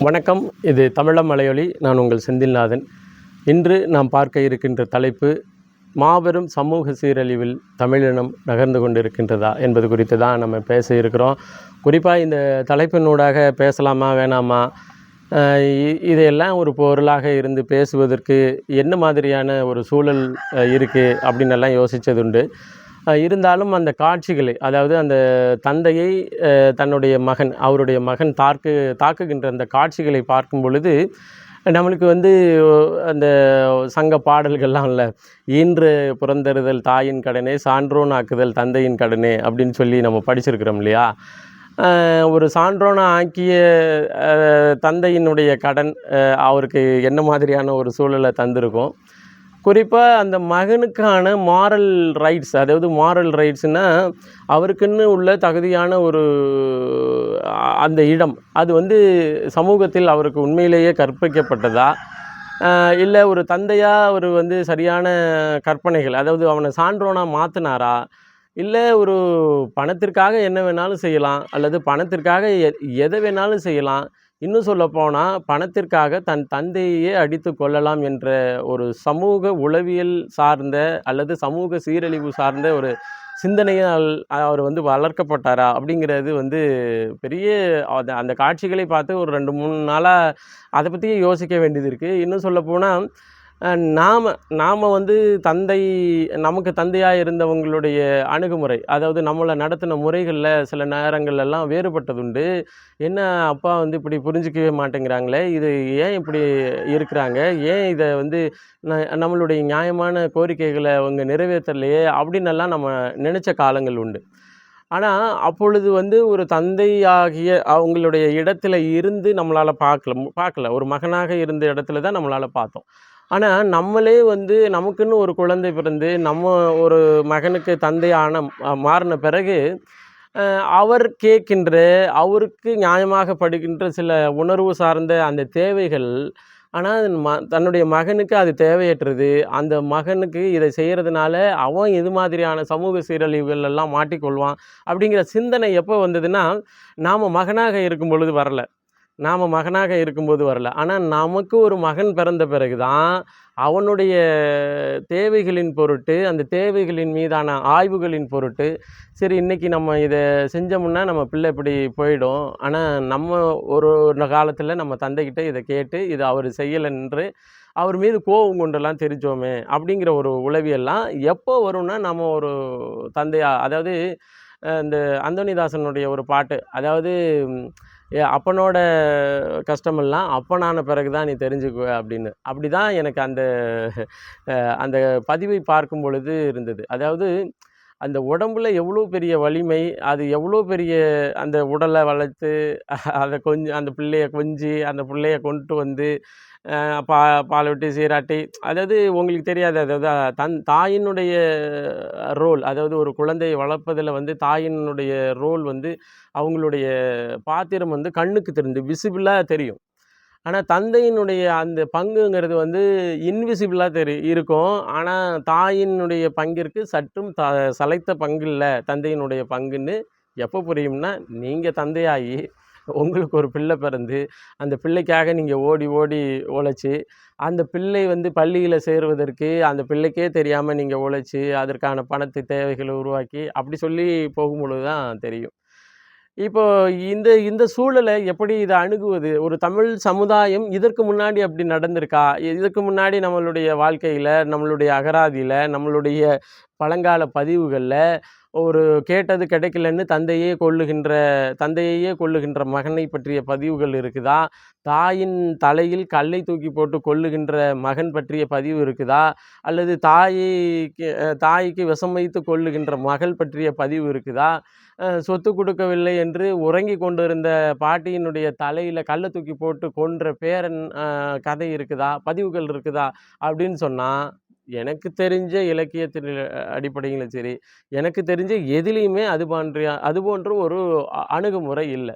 வணக்கம். இது தமிழம் மலையொலி. நான் உங்கள் செந்தில்நாதன். இன்று நாம் பார்க்க இருக்கின்ற தலைப்பு மாபெரும் சமூக சீரழிவில் தமிழினம் நகர்ந்து கொண்டிருக்கின்றதா என்பது குறித்து தான் நம்ம பேச இருக்கிறோம். குறிப்பாக இந்த தலைப்பினூடாக பேசலாமா வேணாமா? இ- இதையெல்லாம் ஒரு பொருளாக இருந்து பேசுவதற்கு என்ன மாதிரியான ஒரு சூழல் இருக்குது அப்படின்னு எல்லாம் யோசித்ததுண்டு இருந்தாலும் அந்த காட்சிகளை அதாவது அந்த தந்தையை தன்னுடைய மகன் அவருடைய மகன் தாக்கு தாக்குகின்ற அந்த காட்சிகளை பார்க்கும் பொழுது நம்மளுக்கு வந்து அந்த சங்க பாடல்கள்லாம் இல்லை ஈன்று புறந்தறுதல் தாயின் கடனே சான்றோன் ஆக்குதல் தந்தையின் கடனே அப்படின்னு சொல்லி நம்ம படிச்சிருக்கிறோம் இல்லையா? ஒரு சான்றோனை ஆக்கிய தந்தையினுடைய கடன் அவருக்கு என்ன மாதிரியான ஒரு சூழலை தந்திருக்கும்? குறிப்பாக அந்த மகனுக்கான மாரல் ரைட்ஸ் அதாவது மாரல் ரைட்ஸ்னால் அவருக்குன்னு உள்ள தகுதியான ஒரு அந்த இடம். அது வந்து சமூகத்தில் அவருக்கு உண்மையிலேயே கற்பிக்கப்பட்டதா? இல்லை ஒரு தந்தையாக அவர் வந்து சரியான கற்பனைகள் அதாவது அவனை சான்றோனாக மாற்றினாரா இல்லை ஒரு பணத்திற்காக என்ன வேணாலும் செய்யலாம் அல்லது பணத்திற்காக எ- எதை வேணாலும் செய்யலாம். இன்னும் சொல்லப்போனால் பணத்திற்காக தன் தந்தையே அடித்து கொள்ளலாம் என்ற ஒரு சமூக உளவியல் சார்ந்த அல்லது சமூக சீரழிவு சார்ந்த ஒரு சிந்தனையால் அவர் வந்து வளர்க்கப்பட்டாரா அப்படிங்கிறது வந்து பெரிய அந்த அந்த காட்சிகளை பார்த்து ஒரு ரெண்டு மூணு நாளாக அதை பற்றியே யோசிக்க வேண்டியது இருக்குது இன்னும் சொல்லப்போனால் நாம் நாம் வந்து தந்தை நமக்கு தந்தையாக இருந்தவங்களுடைய அணுகுமுறை அதாவது நம்மளை நடத்தின முறைகளில் சில நேரங்கள்லாம் வேறுபட்டதுண்டு. என்ன அப்பா வந்து இப்படி புரிஞ்சிக்கவே மாட்டேங்கிறாங்களே இது ஏன் இப்படி இருக்கிறாங்க? ஏன் இதை வந்து ந- நம்மளுடைய நியாயமான கோரிக்கைகளை அவங்க நிறைவேற்றலையே அப்படின்னெல்லாம் நம்ம நினச்ச காலங்கள் உண்டு. ஆனால் அப்பொழுது வந்து ஒரு தந்தையாகிய அவங்களுடைய இடத்துல இருந்து நம்மளால் பார்க்கல பார்க்கல. ஒரு மகனாக இருந்த இடத்துல தான் நம்மளால் பார்த்தோம். ஆனால் நம்மளே வந்து நமக்குன்னு ஒரு குழந்தை பிறந்து நம்ம ஒரு மகனுக்கு தந்தையான மாறின பிறகு அவர் கேட்கின்ற அவருக்கு நியாயமாக படுகின்ற சில உணர்வு சார்ந்த அந்த தேவைகள் ஆனால் ம தன்னுடைய மகனுக்கு அது தேவையற்றது. அந்த மகனுக்கு இதை செய்கிறதுனால அவன் இது மாதிரியான சமூக சீரழிவுகள் எல்லாம் மாட்டிக்கொள்வான் அப்படிங்கிற சிந்தனை எப்போ வந்ததுன்னா நாம் மகனாக இருக்கும் பொழுது வரலை. நாம் மகனாக இருக்கும்போது வரல. ஆனால் நமக்கு ஒரு மகன் பிறந்த பிறகு தான் அவனுடைய தேவைகளின் பொருட்டு அந்த தேவைகளின் மீதான ஆய்வுகளின் பொருட்டு சரி இன்னைக்கு நம்ம இதை செஞ்சோம்னா நம்ம பிள்ளை இப்படி போயிடும். ஆனால் நம்ம ஒரு காலத்தில் நம்ம தந்தைக்கிட்ட இதை கேட்டு இதை அவர் செய்யலைன்று அவர் மீது கோபம் கொண்டெல்லாம் தெரிஞ்சோமே அப்படிங்கிற ஒரு உளவியெல்லாம் எப்போ வரும்னா நம்ம ஒரு தந்தையா அதாவது இந்த அந்தோனிதாசனுடைய ஒரு பாட்டு அதாவது அப்பனோட கஷ்டமெல்லாம் அப்பனான பிறகு தான் நீ தெரிஞ்சுக்குவ அப்படின்னு. அப்படி தான் எனக்கு அந்த அந்த பதிவை பார்க்கும் பொழுது இருந்தது. அதாவது அந்த உடம்புல எவ்வளோ பெரிய வலிமை அது எவ்வளோ பெரிய அந்த உடலை வளர்த்து அதை கொஞ்சம் அந்த பிள்ளைய கொஞ்சி அந்த பிள்ளைய கொண்டு வந்து பா பாலூட்டி சீராட்டி அதாவது உங்களுக்கு தெரியாது. அதாவது தன் தாயினுடைய ரோல் அதாவது ஒரு குழந்தையை வளர்ப்பதில் வந்து தாயினுடைய ரோல் வந்து அவங்களுடைய பாத்திரம் வந்து கண்ணுக்கு தெரிந்து விசிபிளாக தெரியும். ஆனால் தந்தையினுடைய அந்த பங்குங்கிறது வந்து இன்விசிபிளாக தெரி இருக்கும். ஆனால் தாயினுடைய பங்கிற்கு சற்றும் த சளைத்த பங்கு இல்லை தந்தையினுடைய பங்குன்னு எப்போ புரியும்னா நீங்கள் தந்தையாகி உங்களுக்கு ஒரு பிள்ளை பிறந்து அந்த பிள்ளைக்காக நீங்கள் ஓடி ஓடி உழைச்சி அந்த பிள்ளை வந்து பள்ளியில் சேருவதற்கு அந்த பிள்ளைக்கே தெரியாமல் நீங்கள் உழைச்சி அதற்கான பணத்தை தேவைகளை உருவாக்கி அப்படி சொல்லி போகும்பொழுது தான் தெரியும். இப்போ இந்த இந்த சூழலை எப்படி இதை அணுகுவது? ஒரு தமிழ் சமுதாயம் இதற்கு முன்னாடி அப்படி நடந்திருக்கா? இதற்கு முன்னாடி நம்மளுடைய வாழ்க்கையில் நம்மளுடைய அகராதியில் நம்மளுடைய பழங்கால பதிவுகளில் ஒரு கேட்டது கிடைக்கலன்னு தந்தையே கொள்ளுகின்ற தந்தையையே கொள்ளுகின்ற மகனை பற்றிய பதிவுகள் இருக்குதா? தாயின் தலையில் கல்லை தூக்கி போட்டு கொள்ளுகின்ற மகன் பற்றிய பதிவு இருக்குதா? அல்லது தாய்க்கு தாய்க்கு விஷம் வைத்து கொள்ளுகின்ற மகள் பற்றிய பதிவு இருக்குதா? சொத்து கொடுக்கவில்லை என்று உறங்கி கொண்டிருந்த பாட்டியினுடைய தலையில் கல்லை தூக்கி போட்டு கொன்ற பேரன் கதை இருக்குதா? பதிவுகள் இருக்குதா? அப்படின்னு சொன்னால் எனக்கு தெரிஞ்ச இலக்கியத்தின் அடிப்படையிலும் சரி எனக்கு தெரிஞ்ச எதுலேயுமே அது போன்ற அது போன்ற ஒரு அணுகுமுறை இல்லை.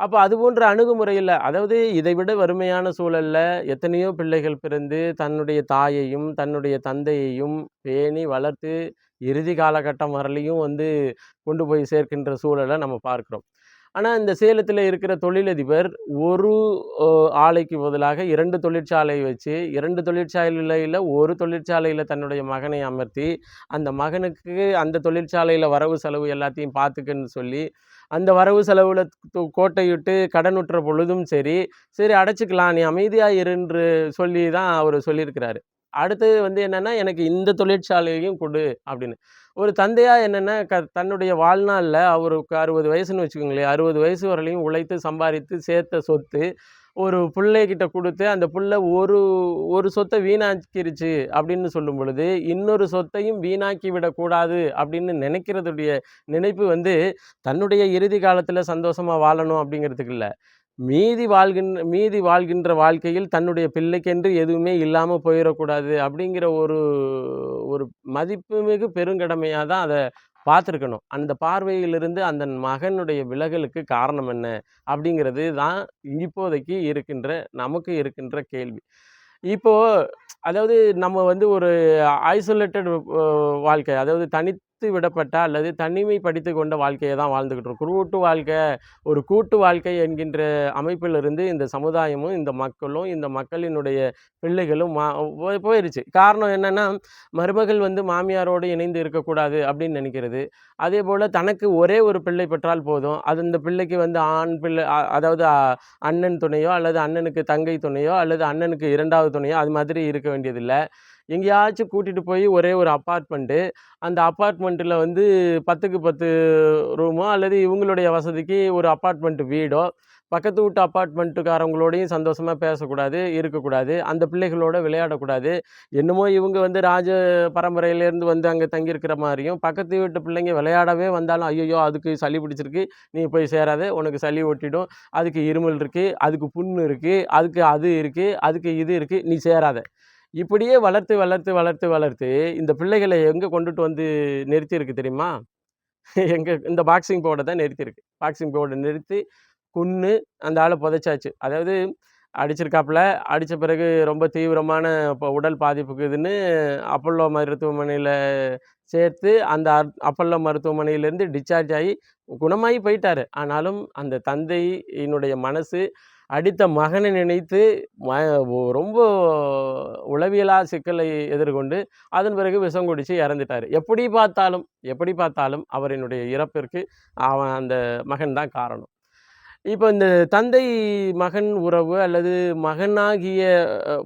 அப்போ அது போன்ற அணுகுமுறை இல்லை. அதாவது இதை விட வறுமையான சூழலில் எத்தனையோ பிள்ளைகள் பிறந்து தன்னுடைய தாயையும் தன்னுடைய தந்தையையும் பேணி வளர்த்து இறுதி காலகட்டம் வரலையும் வந்து கொண்டு போய் சேர்க்கின்ற சூழலை நம்ம பார்க்குறோம். ஆனால் இந்த சேலத்தில் இருக்கிற தொழிலதிபர் ஒரு ஆலைக்கு பதிலாக இரண்டு தொழிற்சாலை வச்சு இரண்டு தொழிற்சாலையில் ஒரு தொழிற்சாலையில் தன்னுடைய மகனை அமர்த்தி அந்த மகனுக்கு அந்த தொழிற்சாலையில் வரவு செலவு எல்லாத்தையும் பார்த்துக்குன்னு சொல்லி அந்த வரவு செலவில் கோட்டையிட்டு கடனுற்ற பொழுதும் சரி சரி அடைச்சிக்கலாம் நீ அமைதியாக இருன்று சொல்லி தான் அவர் சொல்லியிருக்கிறாரு. அடுத்தது வந்து என்னென்னா எனக்கு இந்த தொழிற்சாலையையும் கொடு அப்படின்னு. ஒரு தந்தையாக என்னென்னா க தன்னுடைய வாழ்நாளில் அவருக்கு அறுபது வயசுன்னு வச்சுக்கோங்களேன். அறுபது வயசு வரலையும் உழைத்து சம்பாதித்து சேர்த்த சொத்து ஒரு பிள்ளைகிட்ட கொடுத்து அந்த பிள்ளை ஒரு ஒரு சொத்தை வீணாக்கிருச்சு அப்படின்னு சொல்லும் பொழுது இன்னொரு சொத்தையும் வீணாக்கி விடக்கூடாது அப்படின்னு நினைக்கிறதுடைய நினைப்பு வந்து தன்னுடைய இறுதி காலத்தில் சந்தோஷமாக வாழணும் அப்படிங்கிறதுக்கு இல்லை. மீதி வாழ்கின்ற மீதி வாழ்கின்ற வாழ்க்கையில் தன்னுடைய பிள்ளைக்கென்று எதுவுமே இல்லாமல் போயிடக்கூடாது அப்படிங்கிற ஒரு ஒரு மதிப்புமிகு பெருங்கடமையாக தான் அதை பார்த்துருக்கணும். அந்த பார்வையிலிருந்து அந்த மகனுடைய விலகலுக்கு காரணம் என்ன அப்படிங்கிறது தான் இப்போதைக்கு இருக்கின்ற நமக்கு இருக்கின்ற கேள்வி. இப்போ அதாவது நம்ம வந்து ஒரு ஐசோலேட்டட் வாழ்க்கை அதாவது தனி தனித்து விடப்பட்ட அல்லது தனிமைப்படுத்தி கொண்ட வாழ்க்கையை தான் வாழ்ந்துக்கிட்டு இருக்கோம். கூட்டு வாழ்க்கை ஒரு கூட்டு வாழ்க்கை என்கின்ற அமைப்பிலிருந்து இந்த சமுதாயமும் இந்த மக்களும் இந்த மக்களினுடைய பிள்ளைகளும் மா போய்- போயிருச்சு. காரணம் என்னென்னா மருமகள் வந்து மாமியாரோடு இணைந்து இருக்கக்கூடாது அப்படின்னு நினைக்கிறது. அதே போல் தனக்கு ஒரே ஒரு பிள்ளை பெற்றால் போதும். அது இந்த பிள்ளைக்கு வந்து ஆண் பிள்ளை அதாவது அண்ணன் துணையோ அல்லது அண்ணனுக்கு தங்கை துணையோ அல்லது அண்ணனுக்கு இரண்டாவது துணையோ அது மாதிரி இருக்க வேண்டியதில்லை. எங்கேயாச்சும் கூட்டிகிட்டு போய் ஒரே ஒரு அப்பார்ட்மெண்ட்டு அந்த அப்பார்ட்மெண்ட்டில் வந்து பத்துக்கு பத்து ரூமோ அல்லது இவங்களுடைய வசதிக்கு ஒரு அப்பார்ட்மெண்ட் வீடோ பக்கத்து வீட்டு அப்பார்ட்மெண்ட்டுக்காரங்களோடையும் சந்தோஷமாக பேசக்கூடாது இருக்கக்கூடாது அந்த பிள்ளைகளோட விளையாடக்கூடாது. என்னமோ இவங்க வந்து ராஜ பரம்பரையிலேருந்து வந்து அங்கே தங்கியிருக்கிற மாதிரியும் பக்கத்து வீட்டு பிள்ளைங்க விளையாடவே வந்தாலும் ஐயோ அதுக்கு சளி பிடிச்சிருக்கு நீ போய் சேராத உனக்கு சளி ஒட்டிடும் அதுக்கு இருமல் இருக்குது அதுக்கு புண்ணு இருக்குது அதுக்கு அது இருக்குது அதுக்கு இது இருக்குது நீ சேராத. இப்படியே வளர்த்து வளர்த்து வளர்த்து வளர்த்து இந்த பிள்ளைகளை எங்கே கொண்டுட்டு வந்து நிறுத்தியிருக்கு தெரியுமா? எங்கே இந்த பாக்ஸிங் போர்டை தான் நிறுத்தியிருக்கு. பாக்ஸிங் போர்டை நிறுத்தி குன்று அந்த ஆளை புதைச்சாச்சு. அதாவது அடிச்சிருக்காப்புல அடித்த பிறகு ரொம்ப தீவிரமான இப்போ உடல் பாதிப்புக்குதுன்னு அப்பல்லோ மருத்துவமனையில் சேர்த்து அந்த அப்பல்லோ மருத்துவமனையிலேருந்து டிஸ்சார்ஜ் ஆகி குணமாகி போயிட்டாரு. ஆனாலும் அந்த தந்தையினுடைய மனசு அடித்த மகனை நினைத்து ம ரொம்ப உளவியலா சிக்கலை எதிர்கொண்டு அதன் பிறகு விஷம் குடித்து இறந்துட்டார். எப்படி பார்த்தாலும் எப்படி பார்த்தாலும் அவரினுடைய இறப்பிற்கு அவன் அந்த மகன் தான் காரணம். இப்போ இந்த தந்தை மகன் உறவு அல்லது மகனாகிய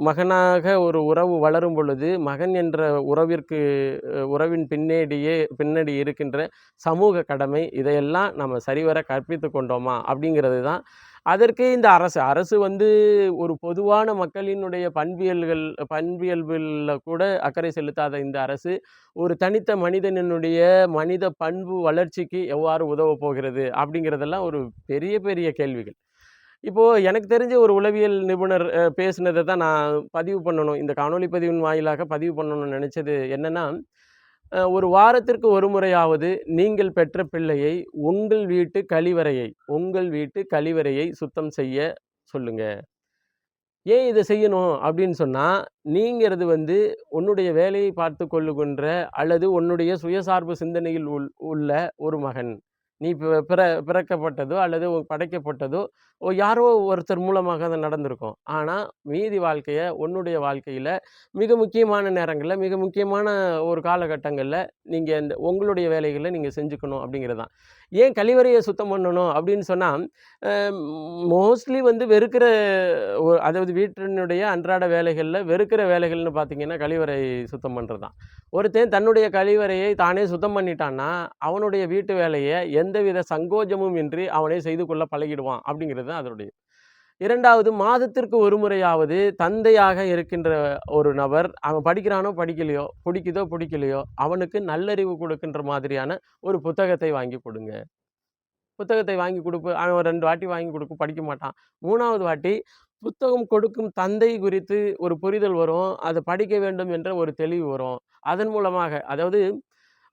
மகனாக ஒரு உறவு வளரும் பொழுது மகன் என்ற உறவிற்கு உறவின் பின்னேடியே பின்னாடி இருக்கின்ற சமூக கடமை இதையெல்லாம் நம்ம சரிவர கற்பித்து கொண்டோமா அப்படிங்கிறது தான் அதற்கு இந்த அரசு அரசு வந்து ஒரு பொதுவான மக்களினுடைய பண்பியல்கள் பண்பியல்பில் கூட அக்கறை செலுத்தாத இந்த அரசு ஒரு தனித்த மனிதனினுடைய மனித பண்பு வளர்ச்சிக்கு எவ்வாறு உதவப் போகிறது அப்படிங்கிறதெல்லாம் ஒரு பெரிய பெரிய கேள்விகள். இப்போது எனக்கு தெரிஞ்ச ஒரு உளவியல் நிபுணர் பேசுனதை தான் நான் பதிவு பண்ணணும். இந்த காணொளி பதிவின் வாயிலாக பதிவு பண்ணணும்னு நினச்சது என்னென்னா ஒரு வாரத்திற்கு ஒரு முறையாவது நீங்கள் பெற்ற பிள்ளையை உங்கள் வீட்டு கழிவறையை உங்கள் வீட்டு கழிவறையை சுத்தம் செய்ய சொல்லுங்க. ஏன் இதை செய்யணும் அப்படின்னு சொன்னால் நீங்கிறது வந்து உன்னுடைய வேலையை பார்த்து கொள்ளுகின்ற அல்லது உன்னுடைய சுயசார்பு சிந்தனையில் உள் உள்ள ஒரு மகன். நீ பிற பிறக்கப்பட்டதோ அல்லது படைக்கப்பட்டதோ யாரோ ஒருத்தர் மூலமாக அது நடந்திருக்கும். ஆனால் மீதி வாழ்க்கையை உன்னுடைய வாழ்க்கையில் மிக முக்கியமான நேரங்களில் மிக முக்கியமான ஒரு காலகட்டங்களில் நீங்கள் இந்த உங்களுடைய வேலைகளை நீங்கள் செஞ்சுக்கணும் அப்படிங்கிறது தான் ஏன் கழிவறையை சுத்தம் பண்ணணும் அப்படின்னு சொன்னால் மோஸ்ட்லி வந்து வெறுக்கிற அதாவது வீட்டினுடைய அன்றாட வேலைகளில் வெறுக்கிற வேலைகள்னு பார்த்தீங்கன்னா கழிவறை சுத்தம் பண்ணுறது தான் ஒருத்தன் தன்னுடைய கழிவறையை தானே சுத்தம் பண்ணிட்டான்னா அவனுடைய வீட்டு வேலையை எந்தவித சங்கோஜமும் இன்றி அவனே செய்து கொள்ள பழகிடுவான் அப்படிங்கிறது தான் அதனுடைய. இரண்டாவது மாதத்திற்கு ஒரு முறையாவது தந்தையாக இருக்கின்ற ஒரு நபர் அவன் படிக்கிறானோ படிக்கலையோ பிடிக்குதோ பிடிக்கலையோ அவனுக்கு நல்லறிவு கொடுக்கின்ற மாதிரியான ஒரு புத்தகத்தை வாங்கி கொடுங்க. புத்தகத்தை வாங்கி கொடுப்பு அவன் ஒரு ரெண்டு வாட்டி வாங்கி கொடுக்கும் படிக்க மாட்டான். மூணாவது வாட்டி புத்தகம் கொடுக்கும் தந்தை குறித்து ஒரு புரிதல் வரும் அதை படிக்க வேண்டும் என்ற ஒரு தெளிவு வரும். அதன் மூலமாக அதாவது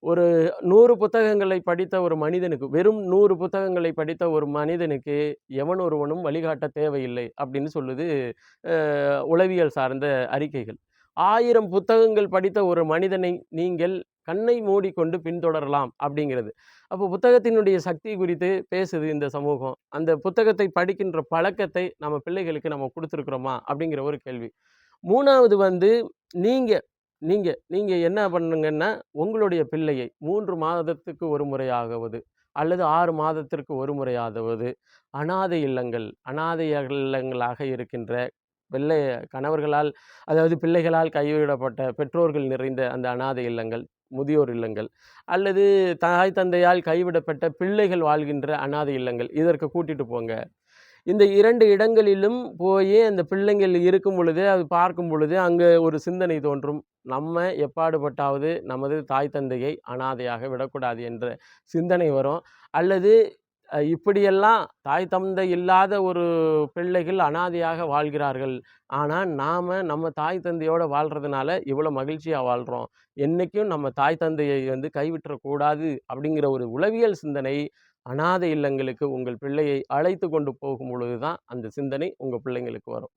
ஒரு நூறு புத்தகங்களை படித்த ஒரு மனிதனுக்கு வெறும் நூறு புத்தகங்களை படித்த ஒரு மனிதனுக்கு எவன் ஒருவனும் வழிகாட்ட தேவையில்லை அப்படின்னு சொல்லுது உளவியல் சார்ந்த அறிக்கைகள். ஆயிரம் புத்தகங்கள் படித்த ஒரு மனிதனை நீங்கள் கண்ணை மூடிக்கொண்டு பின்தொடரலாம் அப்படிங்கிறது. அப்போ புத்தகத்தினுடைய சக்தி குறித்து பேசுது இந்த சமூகம். அந்த புத்தகத்தை படிக்கின்ற பழக்கத்தை நம்ம பிள்ளைகளுக்கு நம்ம கொடுத்துருக்குறோமா அப்படிங்கிற ஒரு கேள்வி. மூணாவது வந்து நீங்கள் நீங்கள் நீங்கள் என்ன பண்ணுங்கன்னா உங்களுடைய பிள்ளையை மூன்று மாதத்துக்கு ஒரு முறையாகவது அல்லது ஆறு மாதத்திற்கு ஒரு முறையாவது அனாதை இல்லங்கள் அனாதை இல்லங்களாக இருக்கின்ற வெள்ளை கணவர்களால் அதாவது பிள்ளைகளால் கைவிடப்பட்ட பெற்றோர்கள் நிறைந்த அந்த அனாதை இல்லங்கள் முதியோர் இல்லங்கள் அல்லது தாய் தந்தையால் கைவிடப்பட்ட பிள்ளைகள் வாழ்கின்ற அனாதை இல்லங்கள் இதற்கு கூட்டிகிட்டு போங்க. இந்த இரண்டு இடங்களிலும் போய் அந்த பிள்ளைங்கள் இருக்கும் பொழுது அது பார்க்கும் பொழுது அங்கே ஒரு சிந்தனை தோன்றும். நம்ம எப்பாடுபட்டாவது நமது தாய் தந்தையை அனாதையாக விடக்கூடாது என்ற சிந்தனை வரும். அல்லது இப்படியெல்லாம் தாய் தந்தை இல்லாத ஒரு பிள்ளைகள் அனாதையாக வாழ்கிறார்கள். ஆனால் நாம் நம்ம தாய் தந்தையோடு வாழ்கிறதுனால இவ்வளோ மகிழ்ச்சியாக வாழ்கிறோம் என்றைக்கும் நம்ம தாய் தந்தையை வந்து கைவிட்டுறக்கூடாது அப்படிங்கிற ஒரு உளவியல் சிந்தனை அனாதை இல்லங்களுக்கு உங்கள் பிள்ளையை அழைத்து கொண்டு போகும் பொழுது தான் அந்த சிந்தனை உங்கள் பிள்ளைங்களுக்கு வரும்.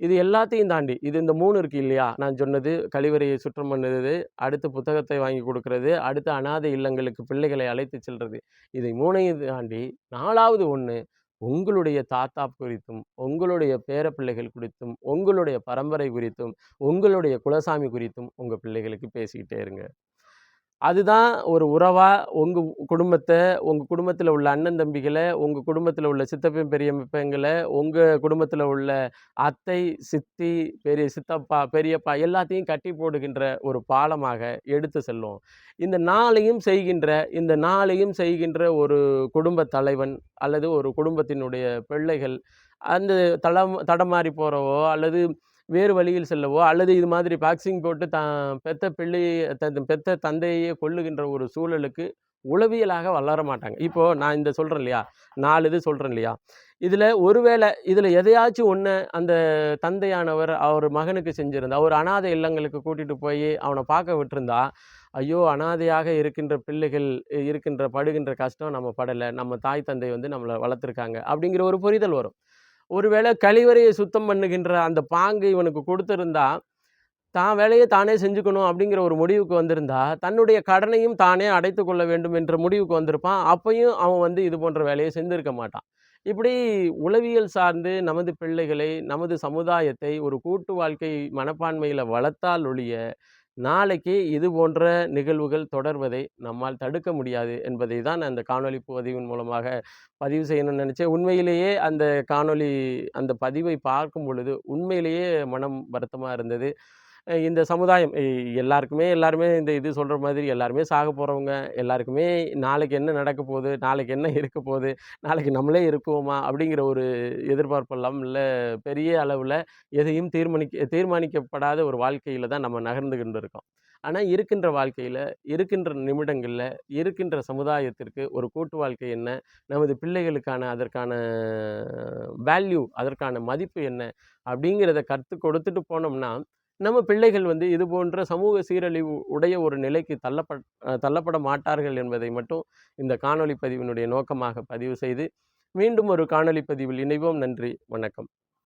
இது எல்லாத்தையும் தாண்டி இது இந்த மூணு இருக்குது இல்லையா? நான் சொன்னது கழிவறையை சுற்றம் பண்ணுறது அடுத்து புத்தகத்தை வாங்கி கொடுக்கறது அடுத்து அனாதை இல்லங்களுக்கு பிள்ளைகளை அழைத்து செல்வது இதை மூணையும் தாண்டி நாலாவது ஒன்று உங்களுடைய தாத்தா குறித்தும் உங்களுடைய பேர பிள்ளைகள் குறித்தும் உங்களுடைய பரம்பரை குறித்தும் உங்களுடைய குலசாமி குறித்தும் உங்கள் பிள்ளைகளுக்கு பேசிக்கிட்டே இருங்க. அதுதான் ஒரு உறவாக உங்கள் குடும்பத்தை உங்கள் குடும்பத்தில் உள்ள அண்ணன் தம்பிகளை உங்கள் குடும்பத்தில் உள்ள சித்தப்பன் பெரியப்பங்களை உங்கள் குடும்பத்தில் உள்ள அத்தை சித்தி பெரிய சித்தப்பா பெரியப்பா எல்லாத்தையும் கட்டி போடுகின்ற ஒரு பாலமாக எடுத்து செல்லும். இந்த நாளையும் செய்கின்ற இந்த நாளையும் செய்கின்ற ஒரு குடும்ப தலைவன் அல்லது ஒரு குடும்பத்தினுடைய பிள்ளைகள் அந்த தடம் தடமாறி போகிறவோ அல்லது வேறு வழியில் செல்லவோ அல்லது இது மாதிரி பாக்ஸிங் போட்டு தான் பெத்த பிள்ளையை பெத்த தந்தையே கொள்ளுகின்ற ஒரு சூழலுக்கு உளவியலாக வளர மாட்டாங்க. இப்போது நான் இந்த சொல்கிறேன் இல்லையா? நாலு இது சொல்கிறேன் இல்லையா? இதில் ஒருவேளை இதில் எதையாச்சும் ஒன்று அந்த தந்தையானவர் அவர் மகனுக்கு செஞ்சுருந்தா ஒரு அனாதை இல்லங்களுக்கு கூட்டிகிட்டு போய் அவனை பார்க்க விட்டுருந்தா ஐயோ அனாதையாக இருக்கின்ற பிள்ளைகள் இருக்கின்ற படுகின்ற கஷ்டம் நம்ம படலை. நம்ம தாய் தந்தை வந்து நம்மளை வளர்த்துருக்காங்க அப்படிங்கிற ஒரு புரிதல் வரும். ஒருவேளை கழிவறையை சுத்தம் பண்ணுகின்ற அந்த பாங்கு இவனுக்கு கொடுத்துருந்தா தான் வேலையை தானே செஞ்சுக்கணும் அப்படிங்கிற ஒரு முடிவுக்கு வந்திருந்தா தன்னுடைய கடனையும் தானே அடைத்து கொள்ள வேண்டும் என்ற முடிவுக்கு வந்திருப்பான். அப்பையும் அவன் வந்து இது போன்ற வேலையை செஞ்சுருக்க மாட்டான். இப்படி உளவியல் சார்ந்து நமது பிள்ளைகளை நமது சமுதாயத்தை ஒரு கூட்டு வாழ்க்கை மனப்பான்மையில் வளர்த்தால் ஒழிய நாளைக்கு இது போன்ற நிகழ்வுகள் தொடர்வதை நம்மால் தடுக்க முடியாது என்பதை தான் அந்த காணொலி பதிவின் மூலமாக பதிவு செய்யணும்னு நினச்சேன். உண்மையிலேயே அந்த காணொலி அந்த பதிவை பார்க்கும் பொழுது உண்மையிலேயே மனம் வருத்தமாக இருந்தது. இந்த சமுதாயம் எல்லாருக்குமே எல்லாருமே இந்த இது சொல்கிற மாதிரி எல்லாருமே சாக போகிறவங்க எல்லாருக்குமே நாளைக்கு என்ன நடக்க போகுது நாளைக்கு என்ன இருக்க போகுது நாளைக்கு நம்மளே இருக்குவோமா அப்படிங்கிற ஒரு எதிர்பார்ப்பெல்லாம் இல்லை பெரிய அளவில் எதையும் தீர்மானிக்க தீர்மானிக்கப்படாத ஒரு வாழ்க்கையில் தான் நம்ம நகர்ந்துகிட்டு இருக்கோம். ஆனால் இருக்கின்ற வாழ்க்கையில் இருக்கின்ற நிமிடங்களில் இருக்கின்ற சமுதாயத்திற்கு ஒரு கூட்டு வாழ்க்கை என்ன நமது பிள்ளைகளுக்கான அதற்கான வேல்யூ அதற்கான மதிப்பு என்ன அப்படிங்கிறத கற்றுக் கொடுத்துட்டு போனோம்னா நம்ம பிள்ளைகள் வந்து இது போன்ற சமூக சீரழிவு உடைய ஒரு நிலைக்கு தள்ளப்பட் தள்ளப்பட மாட்டார்கள் என்பதை மட்டும் இந்த காணொளி பதிவினுடைய நோக்கமாக பதிவு செய்து மீண்டும் ஒரு காணொளி பதிவில் இணைவோம். நன்றி. வணக்கம்.